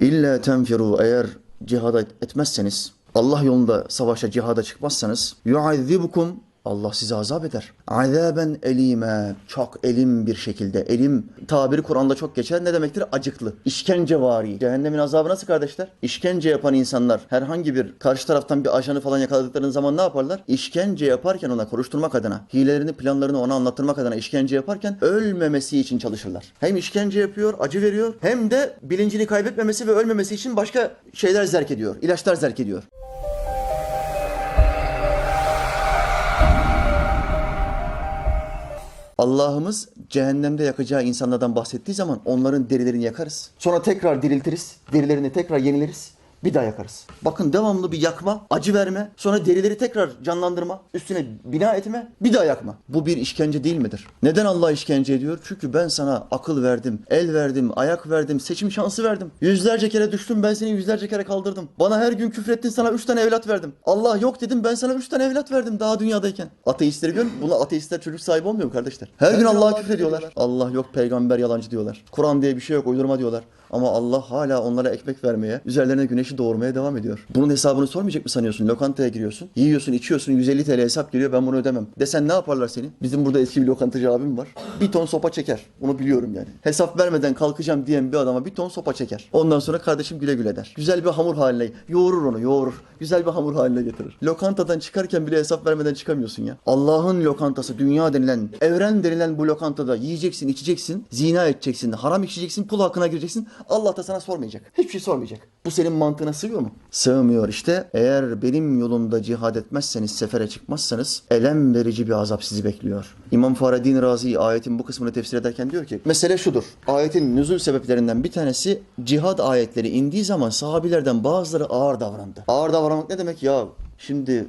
İlla tenfiru eğer cihada etmezseniz, Allah yolunda savaşa cihada çıkmazsanız yuazzibukum Allah size azap eder. Azaben elime. Çok elim bir şekilde. Elim tabiri Kur'an'da çok geçer. Ne demektir? Acıklı. İşkencevari. Cehennemin azabı nasıl kardeşler? İşkence yapan insanlar herhangi bir karşı taraftan bir ajanı falan yakaladıkları zaman ne yaparlar? İşkence yaparken ona konuşturmak adına, hilelerini, planlarını ona anlattırmak adına işkence yaparken ölmemesi için çalışırlar. Hem işkence yapıyor, acı veriyor hem de bilincini kaybetmemesi ve ölmemesi için başka şeyler zerk ediyor. ilaçlar zerk ediyor. Allah'ımız cehennemde yakacağı insanlardan bahsettiği zaman onların derilerini yakarız. Sonra tekrar diriltiriz. Derilerini tekrar yenileriz. Bir daha yakarız. Bakın devamlı bir yakma, acı verme, sonra derileri tekrar canlandırma, üstüne bina etme, bir daha yakma. Bu bir işkence değil midir? Neden Allah işkence ediyor? Çünkü ben sana akıl verdim, el verdim, ayak verdim, seçim şansı verdim. Yüzlerce kere düştüm, ben seni yüzlerce kere kaldırdım. Bana her gün küfrettin, sana üç tane evlat verdim. Allah yok dedim, ben sana üç tane evlat verdim daha dünyadayken. Ateistleri gör, buna ateistler çocuk sahibi olmuyor mu kardeşler? Her gün Allah'a küfrediyorlar. Allah yok, peygamber yalancı diyorlar. Kur'an diye bir şey yok, uydurma diyorlar. Ama Allah hala onlara ekmek vermeye, üzerlerine güneşi doğurmaya devam ediyor. Bunun hesabını sormayacak mı sanıyorsun? Lokantaya giriyorsun, yiyorsun, içiyorsun, 150 TL hesap geliyor, ben bunu ödemem. Desen ne yaparlar seni? Bizim burada eski bir lokantacı abim var. Bir ton sopa çeker. Onu biliyorum yani. Hesap vermeden kalkacağım diyen bir adama bir ton sopa çeker. Ondan sonra kardeşim güle güle der. Güzel bir hamur haline, yoğurur onu, yoğurur. Güzel bir hamur haline getirir. Lokantadan çıkarken bile hesap vermeden çıkamıyorsun ya. Allah'ın lokantası, dünya denilen, evren denilen bu lokantada yiyeceksin, içeceksin, zina edeceksin, haram içeceksin, kul hakkına gireceksin. Allah da sana sormayacak. Hiçbir şey sormayacak. Bu senin mantığına sığıyor mu? Sığmıyor işte. Eğer benim yolumda cihad etmezseniz, sefere çıkmazsanız elem verici bir azap sizi bekliyor. İmam Fahreddin Razi ayetin bu kısmını tefsir ederken diyor ki mesele şudur. Ayetin nüzul sebeplerinden bir tanesi cihad ayetleri indiği zaman sahabilerden bazıları ağır davrandı. Ağır davranmak ne demek ya? Şimdi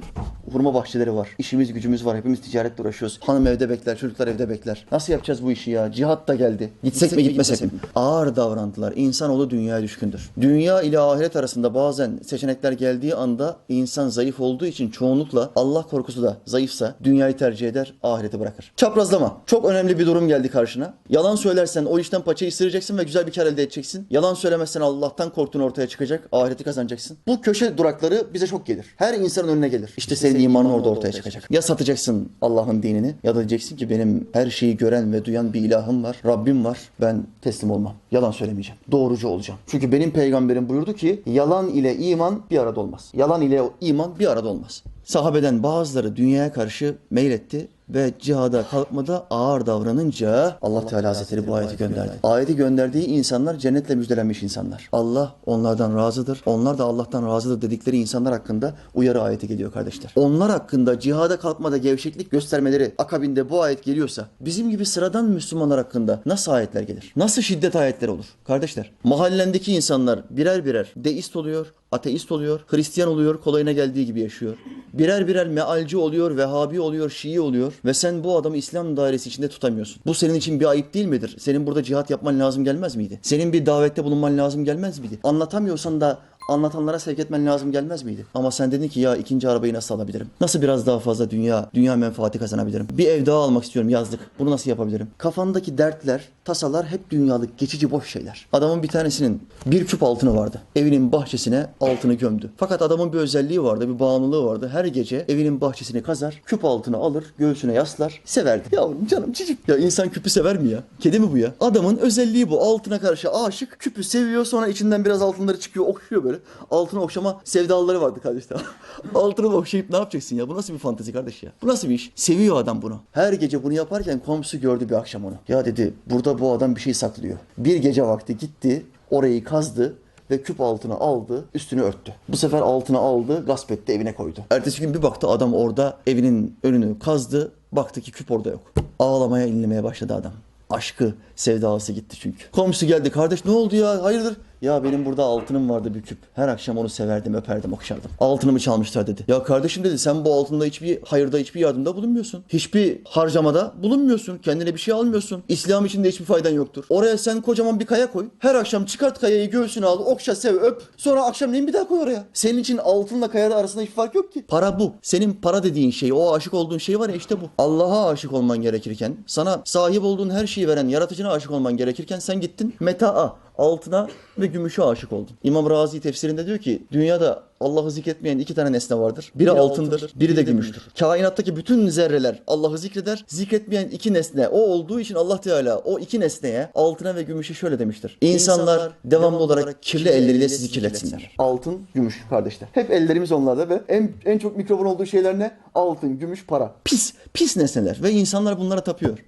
hurma bahçeleri var. İşimiz gücümüz var. Hepimiz ticaretle uğraşıyoruz. Hanım evde bekler, çocuklar evde bekler. Nasıl yapacağız bu işi ya? Cihat da geldi. Gitsek, mi gitmesek mi? Ağır davrandılar. İnsanoğlu dünyaya düşkündür. Dünya ile ahiret arasında bazen seçenekler geldiği anda insan zayıf olduğu için çoğunlukla Allah korkusu da zayıfsa dünyayı tercih eder, ahireti bırakır. Çaprazlama. Çok önemli bir durum geldi karşına. Yalan söylersen o işten paçayı ısıracaksın ve güzel bir kar elde edeceksin. Yalan söylemezsen Allah'tan korktuğun ortaya çıkacak, ahireti kazanacaksın. Bu köşe durakları bize çok gelir. Her insanın önüne gelir. İşte senin imanın orada ortaya çıkacak. Ya satacaksın Allah'ın dinini ya da diyeceksin ki benim her şeyi gören ve duyan bir ilahım var, Rabbim var. Ben teslim olmam. Yalan söylemeyeceğim. Doğrucu olacağım. Çünkü benim peygamberim buyurdu ki yalan ile iman bir arada olmaz. Yalan ile iman bir arada olmaz. Sahabeden bazıları dünyaya karşı meyletti ve cihada kalkmada ağır davranınca Allah, Teala Hazretleri bu ayeti gönderdi. Ayeti gönderdiği insanlar cennetle müjdelenmiş insanlar. Allah onlardan razıdır. Onlar da Allah'tan razıdır dedikleri insanlar hakkında uyarı ayeti geliyor kardeşler. Onlar hakkında cihada kalkmada gevşeklik göstermeleri akabinde bu ayet geliyorsa bizim gibi sıradan Müslümanlar hakkında nasıl ayetler gelir? Nasıl şiddet ayetleri olur? Kardeşler mahallendeki insanlar birer birer deist oluyor, ateist oluyor, Hristiyan oluyor, kolayına geldiği gibi yaşıyor. Birer birer mealci oluyor, Vehhabi oluyor, Şii oluyor ve sen bu adamı İslam dairesi içinde tutamıyorsun. Bu senin için bir ayıp değil midir? Senin burada cihat yapman lazım gelmez miydi? Senin bir davette bulunman lazım gelmez miydi? Anlatamıyorsan da anlatanlara sevk etmen lazım gelmez miydi? Ama sen dedin ki ya ikinci arabayı nasıl alabilirim? Nasıl biraz daha fazla dünya dünya menfaati kazanabilirim? Bir ev daha almak istiyorum yazlık. Bunu nasıl yapabilirim? Kafandaki dertler, tasalar hep dünyalık, geçici boş şeyler. Adamın bir tanesinin bir küp altını vardı. Evinin bahçesine altını gömdü. Fakat adamın bir özelliği vardı, bir bağımlılığı vardı. Her gece evinin bahçesini kazar, küp altını alır, göğsüne yaslar, severdi. Yavrum canım cicik. Ya insan küpü sever mi ya? Kedi mi bu ya? Adamın özelliği bu. Altına karşı aşık, küpü seviyor sonra içinden biraz altınları çıkıyor, okşuyor böyle. Altını okşama sevdalıları vardı kardeşler. altını okşayıp ne yapacaksın ya? Bu nasıl bir fantezi kardeş ya? Bu nasıl bir iş? Seviyor adam bunu. Her gece bunu yaparken komşusu gördü bir akşam onu. Ya dedi burada bu adam bir şey saklıyor. Bir gece vakti gitti, orayı kazdı ve küp altını aldı, üstünü örttü. Bu sefer altını aldı, gasp etti, evine koydu. Ertesi gün bir baktı adam orada evinin önünü kazdı, baktı ki küp orada yok. Ağlamaya, inlemeye başladı adam. Aşkı, sevdalısı gitti çünkü. Komşusu geldi, kardeş ne oldu ya, hayırdır? Ya benim burada altınım vardı bir küp. Her akşam onu severdim, öperdim, okşardım. Altınımı çalmışlar dedi. Ya kardeşim dedi sen bu altında hiçbir hayırda, hiçbir yardımda bulunmuyorsun. Hiçbir harcamada bulunmuyorsun. Kendine bir şey almıyorsun. İslam için de hiçbir faydan yoktur. Oraya sen kocaman bir kaya koy. Her akşam çıkart kayayı göğsüne al, okşa, sev, öp. Sonra akşamleyin bir daha koy oraya. Senin için altınla kayada arasında hiçbir fark yok ki. Para bu. Senin para dediğin şey, o aşık olduğun şey var ya işte bu. Allah'a aşık olman gerekirken, sana sahip olduğun her şeyi veren yaratıcına aşık olman gerekirken sen gittin meta'a, altına ve gümüşe aşık oldum. İmam Razi tefsirinde diyor ki dünyada Allah'ı zikretmeyen iki tane nesne vardır. Biri, altındır, biri de gümüştür. Kainattaki bütün zerreler Allah'ı zikreder. Zikretmeyen iki nesne o olduğu için Allah Teala o iki nesneye altına ve gümüşe şöyle demiştir. İnsanlar devamlı olarak kirli elleriyle sizi kirletsinler. Altın, gümüş kardeşler. Hep ellerimiz onlarda ve en, en çok mikrobun olduğu şeyler ne? Altın, gümüş, para. Pis, pis nesneler ve insanlar bunlara tapıyor.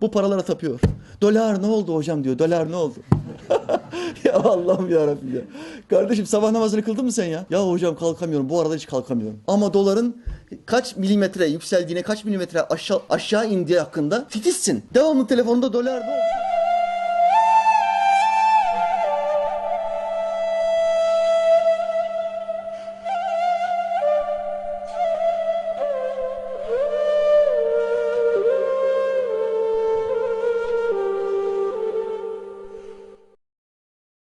Bu paralara tapıyor. Dolar ne oldu hocam diyor. Dolar ne oldu? ya Allah'ım ya ya. Kardeşim sabah namazını kıldın mı sen ya? Ya hocam kalkamıyorum. Bu arada hiç kalkamıyorum. Ama doların kaç milimetre yükseldiğine, kaç milimetre aşağı, aşağı indiği hakkında titizsin. Devamlı telefonunda dolar oldu?